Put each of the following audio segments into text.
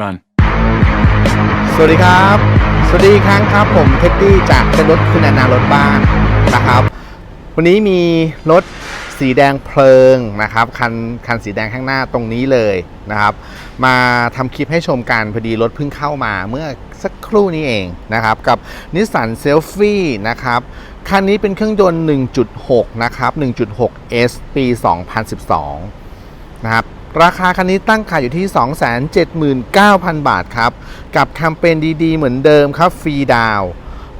Run. สวัสดีครับ สวัสดีครั้งครับผมเท็ดดี้จากเป็นรถคุณนานารถบ้านนะครับ วันนี้มีรถสีแดงเพลิงนะครับคันคันสีแดงข้างหน้าตรงนี้เลยนะครับ มาทำคลิปให้ชมกันพอดีรถเพิ่งเข้ามาเมื่อสักครู่นี้เองนะครับ กับนิสสันเซลฟี่นะครับคันนี้เป็นเครื่องยนต์ 1.6 นะครับ 1.6 S ปี 2012 นะครับ ราคาคันนี้ตั้งขายอยู่ที่ 279,000 บาทครับ กับแคมเปญดีๆ เหมือนเดิมครับฟรีดาว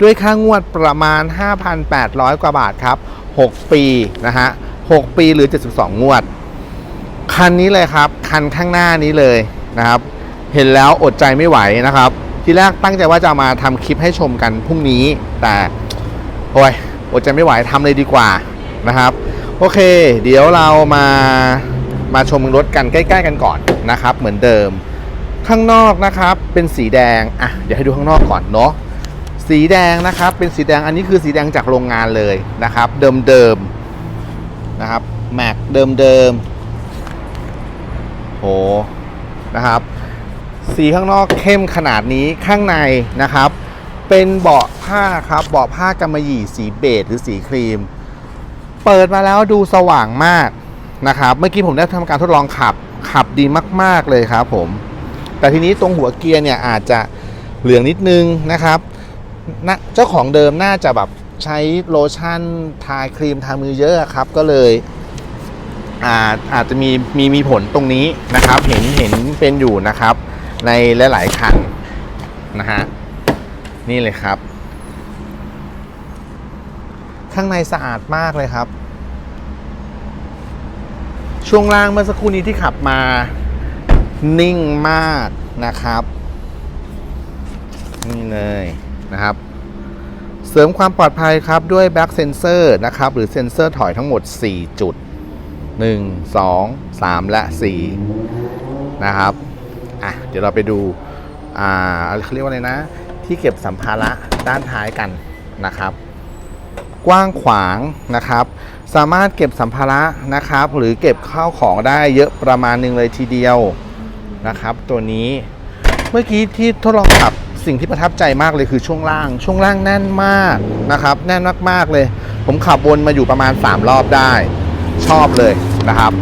ด้วยค่างวดประมาณ 5,800 กว่าบาทครับ 6 ปีนะฮะ 6 ปีหรือ 72 งวด คันนี้เลยครับ คันข้างหน้านี้เลยนะครับ เห็นแล้วอดใจไม่ไหวนะครับ ทีแรกตั้งใจว่าจะมาทำคลิปให้ชมกันพรุ่งนี้ แต่โอ้ยอดใจไม่ไหวทำเลยดีกว่านะครับ โอเค เดี๋ยวเรามา มาชมรถกันใกล้ ๆ กันก่อนนะครับ เหมือนเดิม ข้างนอกนะครับเป็นสีแดงอะเดี๋ยวให้ดูข้างนอกก่อนเนาะสีแดงนะครับ เป็นสีแดงอันนี้คือสีแดงจากโรงงานเลยนะครับ เดิมๆนะครับแม็กเดิมๆโหนะครับ สีข้างนอกเข้มขนาดนี้ข้างในนะครับ เป็นเบาะผ้าครับเบาะผ้ากำมะหยี่สีเบจหรือสีครีม เปิดมาแล้วดูสว่างมาก นะครับเมื่อกี้ผมได้ทำการทดลองขับขับดีมาก ๆเลยครับผม แต่ทีนี้ตรงหัวเกียร์เนี่ยอาจจะเหลืองนิดนึงนะครับเจ้าของเดิมน่าจะแบบใช้โลชั่นทาครีมทามือเยอะครับ ก็เลยอาจอาจจะมีมีมีผลตรงนี้นะครับ เห็นเห็นเป็นอยู่นะครับ ในหลายๆคันนะฮะนี่เลยครับ ข้างในสะอาดมากเลยครับ ช่วงล่างเมื่อสักครู่นี้ที่ขับมา นิ่งมากนะครับ นี่เลยนะครับ เสริมความปลอดภัยครับด้วย Back Sensor นะครับ หรือเซ็นเซอร์ถอยทั้งหมด 4 จุด 1 2 3 และ 4 นะครับอะเดี๋ยวเราไปดูอ่าเขาเรียกว่าอะไรนะ ที่เก็บสัมภาระด้านท้ายกันนะครับ กว้างขวางนะครับ สามารถเก็บสัมภาระนะครับ หรือเก็บข้าวของได้เยอะประมาณหนึ่งเลยทีเดียวนะครับ ตัวนี้เมื่อกี้ที่ทดลองขับสิ่งที่ประทับใจมากเลยคือช่วงล่าง ช่วงล่างแน่นมากนะครับ แน่นมากๆเลย ผมขับวนมาอยู่ประมาณ 3 รอบได้ ชอบเลยนะครับ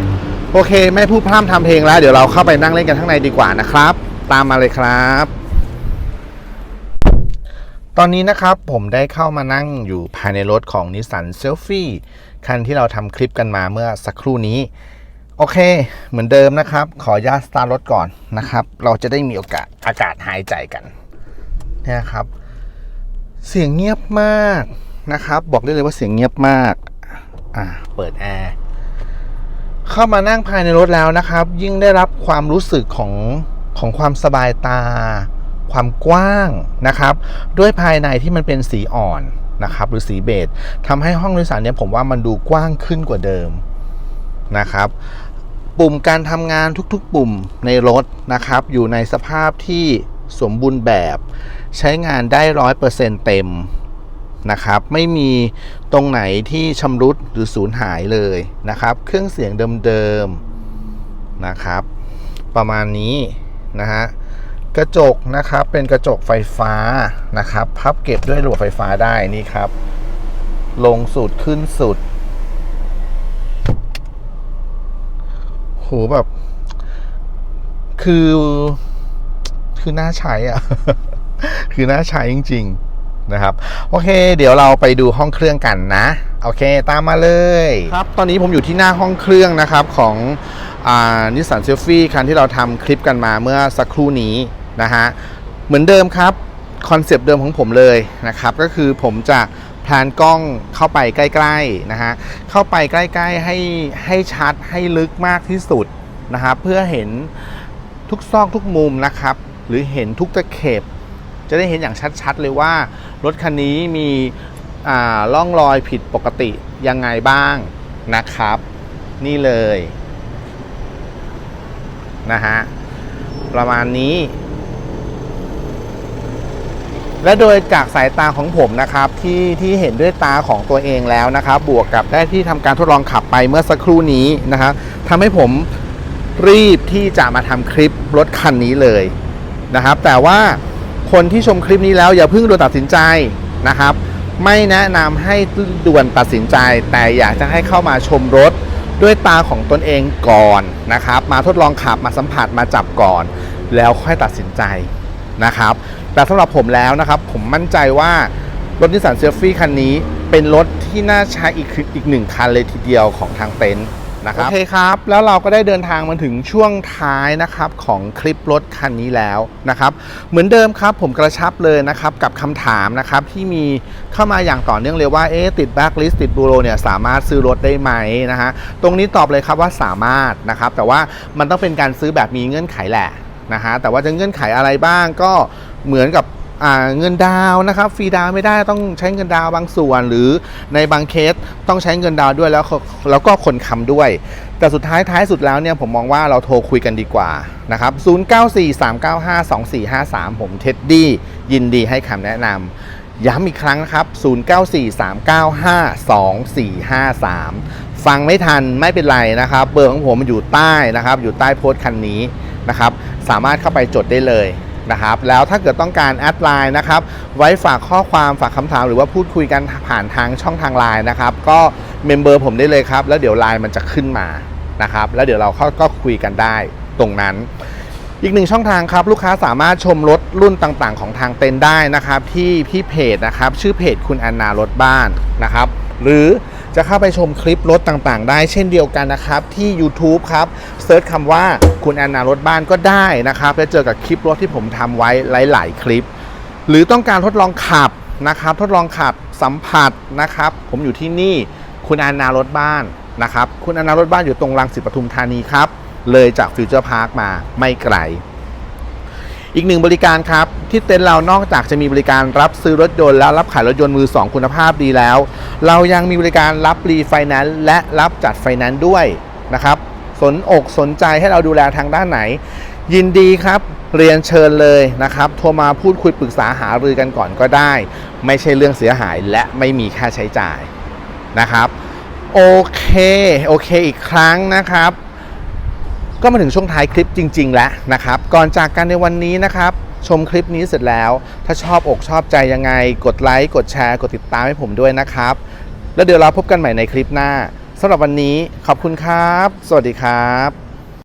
โอเค ไม่พูดพร่ำทำเพลงแล้ว เดี๋ยวเราเข้าไปนั่งเล่นกันข้างในดีกว่านะครับ ตามมาเลยครับ ตอนนี้นะครับผมได้เข้ามานั่งอยู่ภายในรถของ Nissan Selfie คันที่เราทำคลิปกันมาเมื่อสักครู่นี้ โอเค เหมือนเดิมนะครับ ขออนุญาตสตาร์ทรถก่อนนะครับ เราจะได้มีโอกาสอากาศหายใจกันเนี่ยครับ เสียงเงียบมากนะครับ บอกได้เลยว่าเสียงเงียบมากอ่าเปิดแอร์เข้ามานั่งภายในรถแล้วนะครับ ยิ่งได้รับความรู้สึกของของความสบายตา ความกว้างนะครับ ด้วยภายในที่มันเป็นสีอ่อนนะครับ หรือสีเบจทำให้ห้องโดยสารเนี่ยผมว่ามันดูกว้างขึ้นกว่าเดิมนะครับ ปุ่มการทำงานทุกๆ ปุ่มในรถนะครับ อยู่ในสภาพที่สมบูรณ์แบบ ใช้งานได้ร้อยเปอร์เซ็นต์เต็มนะครับ ไม่มีตรงไหนที่ชำรุดหรือสูญหายเลยนะครับ เครื่องเสียงเดิมๆนะครับ ประมาณนี้นะฮะ กระจกนะครับเป็นกระจกไฟฟ้านะครับ พับเก็บด้วยระบบไฟฟ้าได้นี่ครับ ลงสุดขึ้นสุดโหแบบ คือคือน่าใช้อะ คือน่าใช้จริง ๆนะครับ โอเค เดี๋ยวเราไปดูห้องเครื่องกันนะ โอเค ตามมาเลยครับ ตอนนี้ผมอยู่ที่หน้าห้องเครื่องนะครับของนิสสันเซลฟี่คันที่เราทำคลิปกันมาเมื่อสักครู่นี้ นะฮะเหมือนเดิมครับคอนเซปต์เดิมของผมเลยนะครับก็คือผมจะแพลนกล้องเข้าไปใกล้ๆนะฮะเข้าไปใกล้ๆให้ให้ชัดให้ลึกมากที่สุดนะครับเพื่อเห็นทุกซอกทุกมุมนะครับหรือเห็นทุกตะเข็บ จะได้เห็นอย่างชัดๆเลยว่า รถคันนี้มีอ่าร่องรอยผิดปกติยังไงบ้างนะครับ นี่เลยนะฮะประมาณนี้ และโดยจากสายตาของผมนะครับที่ที่เห็นด้วยตาของตัวเองแล้วนะครับ บวกกับได้ที่ทำการทดลองขับไปเมื่อสักครู่นี้นะครับทำให้ผมรีบที่จะมาทำคลิปรถคันนี้เลยนะครับ แต่ว่าคนที่ชมคลิปนี้แล้วอย่าเพิ่งด่วนตัดสินใจนะครับ ไม่แนะนำให้ด่วนตัดสินใจ แต่อยากจะให้เข้ามาชมรถด้วยตาของตนเองก่อนนะครับ มาทดลองขับมาสัมผัสมาจับก่อน แล้วค่อยตัดสินใจนะครับ แต่สำหรับผมแล้วนะครับ ผมมั่นใจว่ารถนิสสันเซลฟี่คันนี้เป็นรถที่น่าใช้อีกอีกหนึ่งคันเลยทีเดียวของทางเต็นท์นะครับโอเคครับ แล้วเราก็ได้เดินทางมาถึงช่วงท้ายนะครับของคลิปรถคันนี้แล้วนะครับ เหมือนเดิมครับผมกระชับเลยนะครับกับคำถามนะครับที่มีเข้ามาอย่างต่อเนื่องเลยว่าเอ๊ะติดแบ็คลิสต์ติดบูโรเนี่ยสามารถซื้อรถได้ไหมนะฮะตรงนี้ตอบเลยครับว่าสามารถนะครับ แต่ว่ามันต้องเป็นการซื้อแบบมีเงื่อนไขแหละนะฮะแต่ว่าจะเงื่อนไขอะไรบ้างก็ เหมือนกับเงินดาวนะครับฟรีดาวไม่ได้ต้องใช้เงินดาวบางส่วน หรือในบางเคสต้องใช้เงินดาวด้วยแล้วแล้วก็คนค้ำด้วย แต่สุดท้ายท้ายสุดแล้วเนี่ยผมมองว่าเราโทรคุยกันดีกว่านะครับ0943952453 ผมเท็ดดี้ยินดีให้คำแนะนำย้ำอีกครั้งนะครับ 0943952453 ฟังไม่ทันไม่เป็นไรนะครับ เบอร์ของผมมันอยู่ใต้นะครับ อยู่ใต้โพสต์คันนี้นะครับ สามารถเข้าไปจดได้เลย นะครับ แล้วถ้าเกิดต้องการแอดไลน์นะครับ ไว้ฝากข้อความฝากคำถามหรือว่าพูดคุยกันผ่านทางช่องทางไลน์นะครับ ก็เมมเบอร์ผมได้เลยครับ แล้วเดี๋ยวไลน์มันจะขึ้นมานะครับ แล้วเดี๋ยวเราเขาก็คุยกันได้ตรงนั้น อีกหนึ่งช่องทางครับ ลูกค้าสามารถชมรถรุ่นต่างๆ ของทางเต็นได้นะครับ ที่ที่เพจนะครับ ชื่อเพจคุณแอนนารถบ้านนะครับ หรือ จะเข้าไปชมคลิปรถต่างๆ ได้เช่นเดียวกันนะครับ ที่ YouTube ครับเซิร์ชคำว่าคุณแอนนารถบ้านก็ได้นะครับจะเจอกับคลิปรถที่ผมทำไว้หลาย ๆ คลิป หรือต้องการทดลองขับนะครับ ทดลองขับสัมผัสนะครับ ผมอยู่ที่นี่คุณแอนนารถบ้านนะครับ คุณแอนนารถบ้านอยู่ตรงรังสิตปทุมธานีครับเลยจากฟิวเจอร์พาร์คมาไม่ไกล อีกหนึ่งบริการครับ ที่เต็นท์เรานอกจากจะมีบริการรับซื้อรถยนต์และรับขายรถยนต์มือ 2 คุณภาพดีแล้ว เรายังมีบริการรับรีไฟแนนซ์และรับจัดไฟแนนซ์ด้วยนะครับสนอกสนใจให้เราดูแลทางด้านไหน ยินดีครับเรียนเชิญเลยนะครับ โทรมาพูดคุยปรึกษาหารือกันก่อนก็ได้ ไม่ใช่เรื่องเสียหายและไม่มีค่าใช้จ่ายนะครับ โอเค โอเคอีกครั้งนะครับ ก็มาถึงช่วงท้ายคลิปจริง ๆ แล้วนะครับ ก่อนจากกันในวันนี้นะครับ ชมคลิปนี้เสร็จแล้ว ถ้าชอบอกชอบใจยังไง กดไลค์กดแชร์กดติดตามให้ผมด้วยนะครับ แล้วเดี๋ยวเราพบกันใหม่ในคลิปหน้าสำหรับวันนี้ขอบคุณครับ สวัสดีครับ